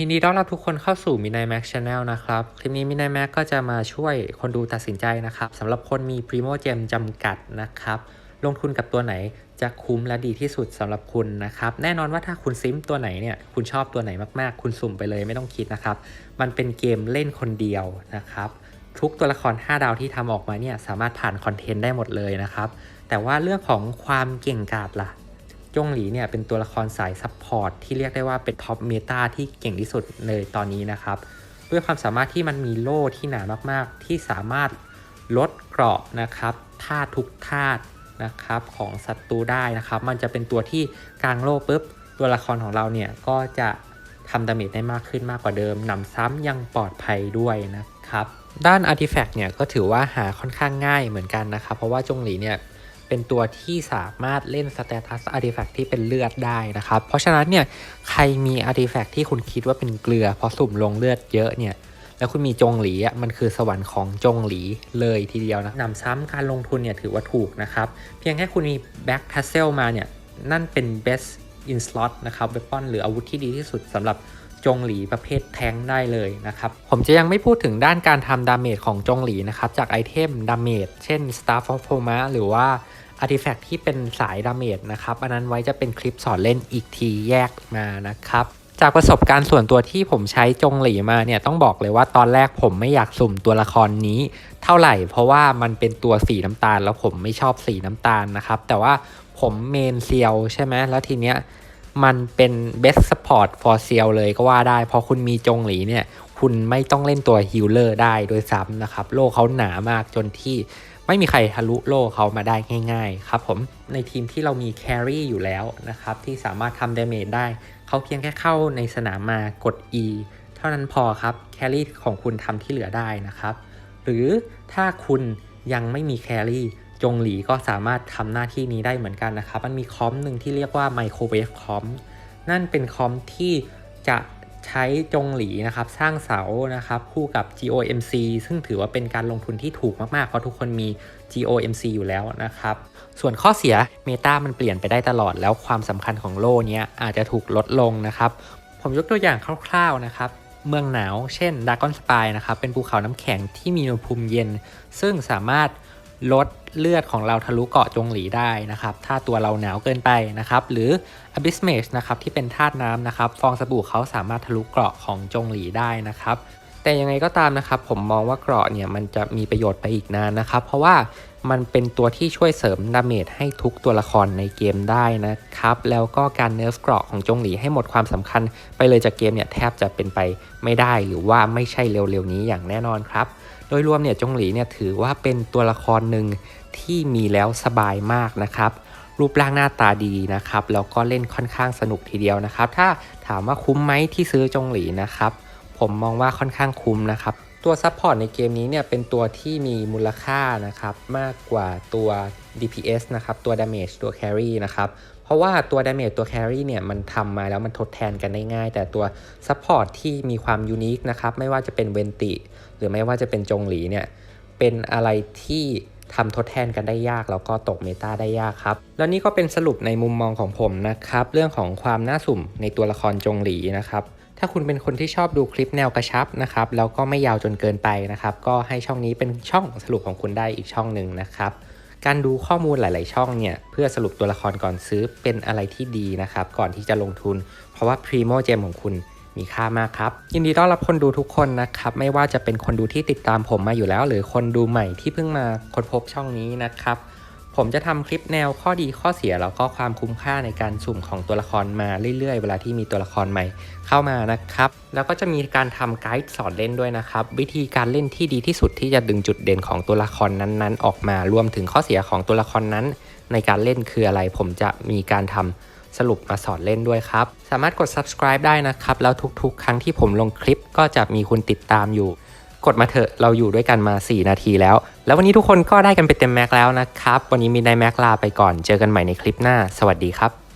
ยินดีต้อนรับทุกคนเข้าสู่มินายแม็กชาแนลนะครับ คลิปนี้มินายแม็กก็จะมาช่วยคนดูตัดสินใจนะครับสำหรับคนมี Primo Gem จำกัดนะครับ ลงทุนกับตัวไหนจะคุ้มและดีที่สุดสำหรับคุณนะครับ แน่นอนว่าถ้าคุณซิมตัวไหนเนี่ยคุณชอบตัวไหนมากๆ คุณสุ่มไปเลยไม่ต้องคิดนะครับ มันเป็นเกมเล่นคนเดียวนะครับทุกตัวละคร 5 ดาวที่ทำออกมาเนี่ยสามารถผ่านคอนเทนต์ได้หมดเลยนะครับ แต่ว่าเรื่องของความเก่งกาจล่ะ จงหลีเนี่ยเป็นตัวละครสายซัพพอร์ตที่เรียกได้ว่าเป็นท็อปเมตาที่เก่งที่สุดเลยตอนนี้นะครับ ด้วยความสามารถที่มันมีโล่ที่หนามากๆ ที่สามารถลดเกราะนะครับธาตุทุกธาตุนะครับของศัตรูได้นะครับ มันจะเป็นตัวที่กลางโล่ปุ๊บ ตัวละครของเราเนี่ยก็จะทำดาเมจได้มากขึ้นมากกว่าเดิมหนำซ้ำยังปลอดภัยด้วยนะครับ ด้านอาร์ติแฟกต์เนี่ยก็ถือว่าหาค่อนข้างง่ายเหมือนกันนะครับ เพราะว่าจงหลีเนี่ย เป็นตัวที่สามารถเล่นสเตตัสอาร์ติแฟกที่เป็นเลือดได้นะครับ เพราะฉะนั้นเนี่ยใครมีอาร์ติแฟกที่คุณคิดว่าเป็นเกลือเพราะสุ่มลงเลือดเยอะเนี่ยแล้วคุณมีจงหลีอะมันคือสวรรค์ของจงหลีเลยทีเดียวนะนำซ้ำการลงทุนเนี่ยถือว่าถูกนะครับ เพียงแค่คุณมีแบ็กทัสเซลมาเนี่ยนั่นเป็น best in slot นะครับเวปอนหรืออาวุธที่ดีที่สุดสำหรับจงหลีประเภทแทงได้เลยนะครับ ผมจะยังไม่พูดถึงด้านการทำดาเมจของจงหลีนะครับ จากไอเทมดาเมจเช่น Star of o m a หรือว่า อาร์ติแฟกที่เป็นสายดาเมจนะครับ อันนั้นไว้จะเป็นคลิปสอนเล่นอีกทีแยกมานะครับ จากประสบการณ์ส่วนตัวที่ผมใช้จงหลีมาเนี่ยต้องบอกเลยว่าตอนแรกผมไม่อยากสุ่มตัวละครนี้ เท่าไหร่ เพราะว่ามันเป็นตัวสีน้ำตาล แล้วผมไม่ชอบสีน้ำตาลนะครับ แต่ว่าผมเมนเซียวใช่ไหมแล้วทีเนี้ยมันเป็น best support for เซียวเลยก็ว่าได้เพราะคุณมีจงหลีเนี่ยคุณไม่ต้องเล่นตัวฮิลเลอร์ได้โดยซ้ำนะครับ โลกเขาหนามากจนที่ ไม่มีใครทะลุโล่เขามาได้ง่ายๆครับผมในทีมที่เรามีแครี่อยู่แล้วนะครับที่สามารถทำเดเมจได้ เขาเพียงแค่เข้าในสนามมากด E เท่านั้นพอครับแครี่ของคุณทำที่เหลือได้นะครับ หรือถ้าคุณยังไม่มีแครี่จงหลีก็สามารถทำหน้าที่นี้ได้เหมือนกันนะครับ มันมีคอมหนึ่งที่เรียกว่าไมโครเวฟคอมนั่นเป็นคอมที่จะ ใช้จงหลีนะครับสร้างเสานะครับคู่กับ GOMC ซึ่งถือว่าเป็นการลงทุนที่ถูกมากๆ เพราะทุกคนมี GOMC อยู่แล้วนะครับ ส่วนข้อเสียเมตามันเปลี่ยนไปได้ตลอดแล้วความสำคัญของโล่เนี้ยอาจจะถูกลดลงนะครับ ผมยกตัวอย่างคร่าวๆนะครับเมืองหนาว เช่นดากอนสปายนะครับเป็นภูเขาน้ำแข็งที่มีอุณหภูมิเย็น ซึ่งสามารถ ลดเลือดของเราทะลุเกาะจงหลีได้นะครับ ถ้าตัวเราหนาวเกินไปนะครับ หรือ Abyss Mage นะครับที่เป็นธาตุน้ำนะครับ ฟองสบู่เขาสามารถทะลุเกราะของจงหลีได้นะครับ แต่ยังไงก็ตามนะครับ ผมมองว่าเกราะเนี่ยมันจะมีประโยชน์ไปอีกนานนะครับ เพราะว่ามันเป็นตัวที่ช่วยเสริมดาเมจให้ทุกตัวละครในเกมได้นะครับ แล้วก็การเนิร์ฟเกราะของจงหลีให้หมดความสำคัญ ไปเลยจากเกมเนี่ยแทบจะเป็นไปไม่ได้หรือว่าไม่ใช่เร็วๆนี้อย่างแน่นอนครับ โดยรวมเนี่ยจงหลีเนี่ยถือว่าเป็นตัวละครหนึ่งที่มีแล้วสบายมากนะครับ รูปร่างหน้าตาดีนะครับ แล้วก็เล่นค่อนข้างสนุกทีเดียวนะครับ ถ้าถามว่าคุ้มไหมที่ซื้อจงหลีนะครับ ผมมองว่าค่อนข้างคุ้มนะครับ ตัวซัพพอร์ตในเกมนี้เนี่ยเป็นตัวที่มีมูลค่านะครับมากกว่าตัว DPS นะครับตัว Damage ตัว Carry นะครับเพราะว่าตัว Damage ตัว Carry เนี่ยมันทำมาแล้วมันทดแทนกันได้ง่าย แต่ตัวซัพพอร์ตที่มีความยูนิคนะครับไม่ว่าจะเป็นเวนติ หรือไม่ว่าจะเป็นจงหลีเนี่ยเป็นอะไรที่ทำทดแทนกันได้ยาก แล้วก็ตกเมตาได้ยากครับ แล้วนี่ก็เป็นสรุปในมุมมองของผมนะครับ เรื่องของความน่าสุ่มในตัวละครจงหลีนะครับ ถ้าคุณเป็นคนที่ชอบดูคลิปแนวกระชับนะครับแล้วก็ไม่ยาวจนเกินไปนะครับ ก็ให้ช่องนี้เป็นช่องสรุปของคุณได้อีกช่องหนึ่งนะครับ การดูข้อมูลหลาย ๆ ช่องเนี่ยเพื่อสรุปตัวละครก่อนซื้อเป็นอะไรที่ดีนะครับ ก่อนที่จะลงทุน เพราะว่า Primo Gem ของคุณมีค่ามากครับ ยินดีต้อนรับคนดูทุกคนนะครับ ไม่ว่าจะเป็นคนดูที่ติดตามผมมาอยู่แล้ว หรือคนดูใหม่ที่เพิ่งมาค้นพบช่องนี้นะครับ ผมจะทำคลิปแนวข้อดีข้อเสียแล้วก็ความคุ้มค่าในการสุ่มของตัวละครมาเรื่อยๆ เวลาที่มีตัวละครใหม่เข้ามานะครับ แล้วก็จะมีการทำไกด์สอนเล่นด้วยนะครับ วิธีการเล่นที่ดีที่สุดที่จะดึงจุดเด่นของตัวละครนั้นๆ ออกมารวมถึงข้อเสียของตัวละครนั้น ในการเล่นคืออะไร ผมจะมีการทำสรุปมาสอนเล่นด้วยครับ สามารถกด subscribe ได้นะครับ แล้วทุกๆ ครั้งที่ผมลงคลิปก็จะมีคุณติดตามอยู่ กดมาเถอะเราอยู่ด้วยกันมา 4 นาทีแล้ว แล้ววันนี้ทุกคนก็ได้กันไปเต็มแม็กแล้วนะครับ วันนี้มีนายแม็กลาไปก่อนเจอกันใหม่ในคลิปหน้า สวัสดีครับ